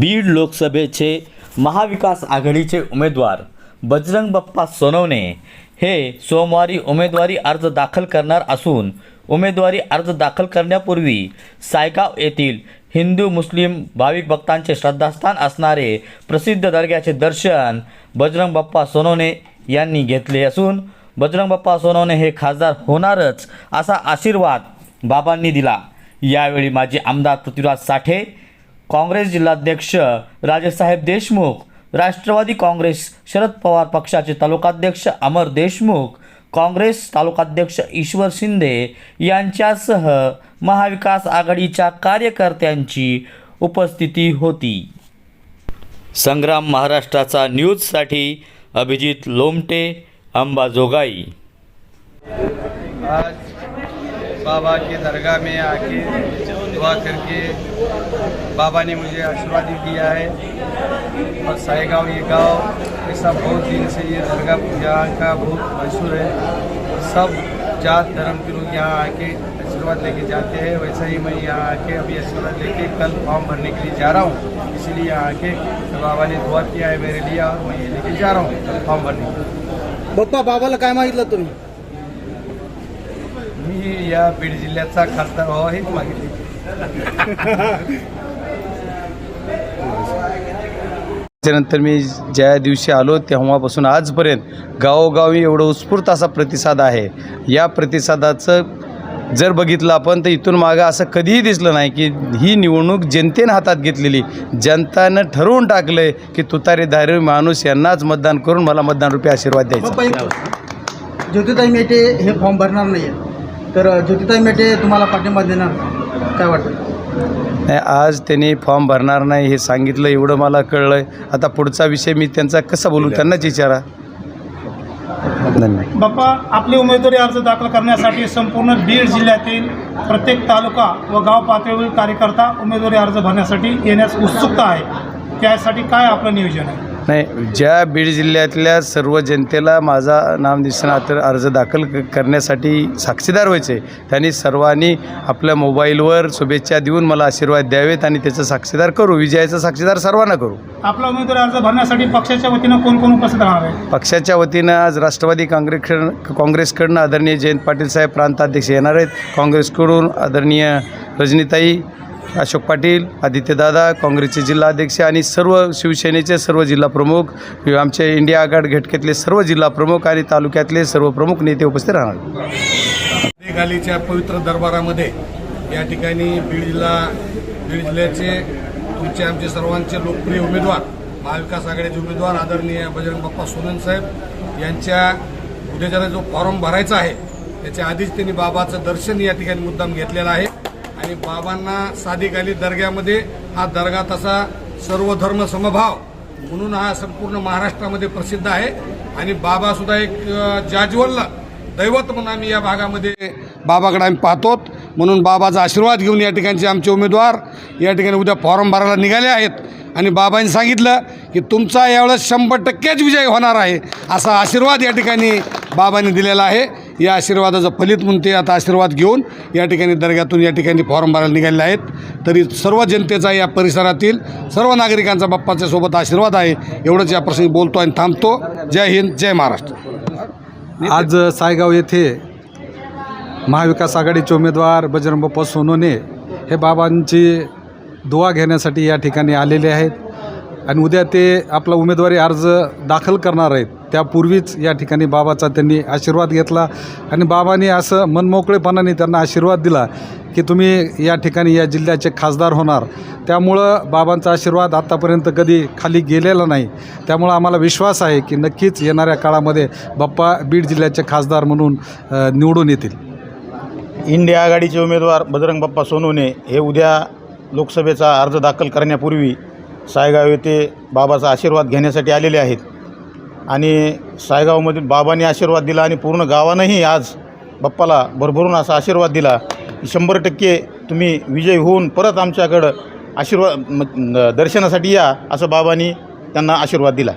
बीड लोकसभेचे महाविकास आघाडीचे उमेदवार बजरंग बाप्पा सोनवणे हे सोमवारी उमेदवारी अर्ज दाखल करणार असून उमेदवारी अर्ज दाखल करण्यापूर्वी सायगाव येथील हिंदू मुस्लिम भाविक भक्तांचे श्रद्धास्थान असणारे प्रसिद्ध दर्ग्याचे दर्शन बजरंग बाप्पा सोनवणे यांनी घेतले असून बजरंग बाप्पा सोनवणे हे खासदार होणारच असा आशीर्वाद बाबांनी दिला. यावेळी माजी आमदार पृथ्वीराज साठे काँग्रेस जिल्हाध्यक्ष राजेसाहेब देशमुख राष्ट्रवादी काँग्रेस शरद पवार पक्षाचे तालुकाध्यक्ष अमर देशमुख काँग्रेस तालुकाध्यक्ष ईश्वर शिंदे यांच्यासह महाविकास आघाडीच्या कार्यकर्त्यांची उपस्थिती होती. संग्राम महाराष्ट्राचा न्यूजसाठी अभिजित लोमटे अंबाजोगाई आज बाबा की दरगाह में आके दुआ करके बाबा ने मुझे आशीर्वाद दिया है। और सायगांव ये गांव ऐसा बहुत दिन से ये दरगाह यहाँ का बहुत मशहूर है। सब जात धर्म के लोग यहाँ आके आशीर्वाद लेके जाते हैं। वैसा ही मैं यहाँ आके अभी आशीर्वाद लेके कल फॉर्म भरने के लिए जा रहा हूँ। इसीलिए यहाँ आके बाबा ने दुआ किया है मेरे लिए और मैं ये लेके जा रहा हूँ फॉर्म भरने के लिए। बाप्पा बाबाला काय मागितलं तुम्ही? मी या बीड जिल्ह्याचा खासदार व्हावा हेच मागितले. त्यानंतर मी ज्या दिवशी आलो तेव्हापासून आजपर्यंत गावोगावी एवढं उत्स्फूर्त असा प्रतिसाद आहे. या प्रतिसादाचं जर बघितलं आपण तर इथून मागं असं कधीही दिसलं नाही की ही निवडणूक जनतेनं हातात घेतलेली जनतानं ठरवून टाकलं आहे की तुतारी धारी माणूस यांनाच मतदान करून मला मतदान रुपये आशीर्वाद द्यायचा. ज्योतिताई मेटे हे फॉर्म भरणार नाही तर ज्योतिताई मेटे तुम्हाला पाठिंबा देणार काय वाटतं? नाही आज त्यांनी फॉर्म भरणार नाही हे सांगितलं एवढं मला कळलं आहे आता पुढचा विषय मी त्यांचा कसा बोलू त्यांनाच विचारा. धन्यवाद. बाप्पा आपले उमेदवारी अर्ज दाखल करण्यासाठी संपूर्ण बीड जिल्ह्यातील प्रत्येक तालुका व गाव पातळीवरील कार्यकर्ता उमेदवारी अर्ज भरण्यासाठी येण्यास उत्सुकता आहे. त्यासाठी काय आपलं नियोजन आहे? नाही ज्या बीड जिल्ह्यातल्या सर्व जनतेला माझा नाम दिसणार तर अर्ज दाखल क- करण्यासाठी साक्षीदार व्हायचे. त्यांनी सर्वांनी आपल्या मोबाईलवर शुभेच्छा देऊन मला आशीर्वाद द्यावेत आणि त्याचं साक्षीदार करू विजयाचा साक्षीदार सर्वांना करू. आपला उमेदवारी अर्ज भरण्यासाठी पक्षाच्या वतीनं कोण कोण उपस्थित राहणार आहे पक्षाच्या वतीनं आज राष्ट्रवादी काँग्रेस काँग्रेसकडून आदरणीय जयंत पाटील साहेब प्रांताध्यक्ष येणार आहेत. काँग्रेसकडून आदरणीय रजनीताई अशोक पाटील आदित्यदादा काँग्रेसचे जिल्हाध्यक्ष आणि सर्व शिवसेनेचे सर्व जिल्हा प्रमुख आमचे इंडिया आघाड घटकेतले सर्व जिल्हा प्रमुख आणि तालुक्यातले सर्व प्रमुख नेते उपस्थित राहणार. मेघालीच्या पवित्र दरबारामध्ये या ठिकाणी बीड जिल्हा बीड जिल्ह्याचे तुमचे आमचे सर्वांचे लोकप्रिय उमेदवार महाविकास आघाडीचे उमेदवार आदरणीय बजरंग बाप्पा सोनन साहेब यांच्या उद्याच्याला जो फॉर्म भरायचा आहे त्याच्या आधीच त्यांनी बाबाचं दर्शन या ठिकाणी मुद्दाम घेतलेला आहे. आणि बाबांना सादिक दर्ग्यामध्ये हा दर्गा तसा सर्व धर्म समभाव म्हणून हा संपूर्ण महाराष्ट्रामध्ये प्रसिद्ध आहे. आणि बाबा सुद्धा एक अ, जाज्वल्य दैवत म्हणून आम्ही या भागामध्ये बाबाकडे आम्ही पाहतो म्हणून बाबाचा आशीर्वाद घेऊन या ठिकाणचे आमचे उमेदवार या ठिकाणी उद्या फॉर्म भरायला निघाले आहेत. आणि बाबांनी सांगितलं की तुमचा यावेळेस शंभर टक्केच विजय होणार आहे असा आशीर्वाद या ठिकाणी बाबांनी दिलेला आहे. या आशीर्वादाचं फलित म्हणून ते आता आशीर्वाद घेऊन या ठिकाणी दर्ग्यातून या ठिकाणी फॉर्म भरायला निघालेले आहेत. तरी सर्व जनतेचा या परिसरातील सर्व नागरिकांचा बाप्पाच्या सोबत आशीर्वाद आहे एवढंच या प्रसंगी बोलतो आणि थांबतो. जय हिंद जय महाराष्ट्र. आज सायगाव येथे महाविकास आघाडीचे उमेदवार बजरंग बाप्पा सोनोने हे बाबांची दुवा घेण्यासाठी या ठिकाणी आलेले आहेत. आणि उद्या ते आपला उमेदवारी अर्ज दाखल करणार आहेत. त्यापूर्वीच या ठिकाणी बाबाचा त्यांनी आशीर्वाद घेतला आणि बाबांनी असं मनमोकळेपणाने त्यांना आशीर्वाद दिला की तुम्ही या ठिकाणी या जिल्ह्याचे खासदार होणार. त्यामुळं बाबांचा आशीर्वाद आत्तापर्यंत कधी खाली गेलेला नाही. त्यामुळं आम्हाला विश्वास आहे की नक्कीच येणाऱ्या काळामध्ये बाप्पा बीड जिल्ह्याचे खासदार म्हणून निवडून येतील. इंडिया आघाडीचे उमेदवार बजरंग बाप्पा सोनवणे हे उद्या लोकसभेचा अर्ज दाखल करण्यापूर्वी सायगाव येथे बाबाचा आशीर्वाद घेण्यासाठी आलेले आहेत. आणि सायगावमधील बाबांनी आशीर्वाद दिला आणि पूर्ण गावानंही आज बाप्पाला भरभरून असा आशीर्वाद दिला. की शंभर टक्के तुम्ही विजय होऊन परत आमच्याकडं आशीर्वाद म- दर्शनासाठी या असं बाबांनी त्यांना आशीर्वाद दिला.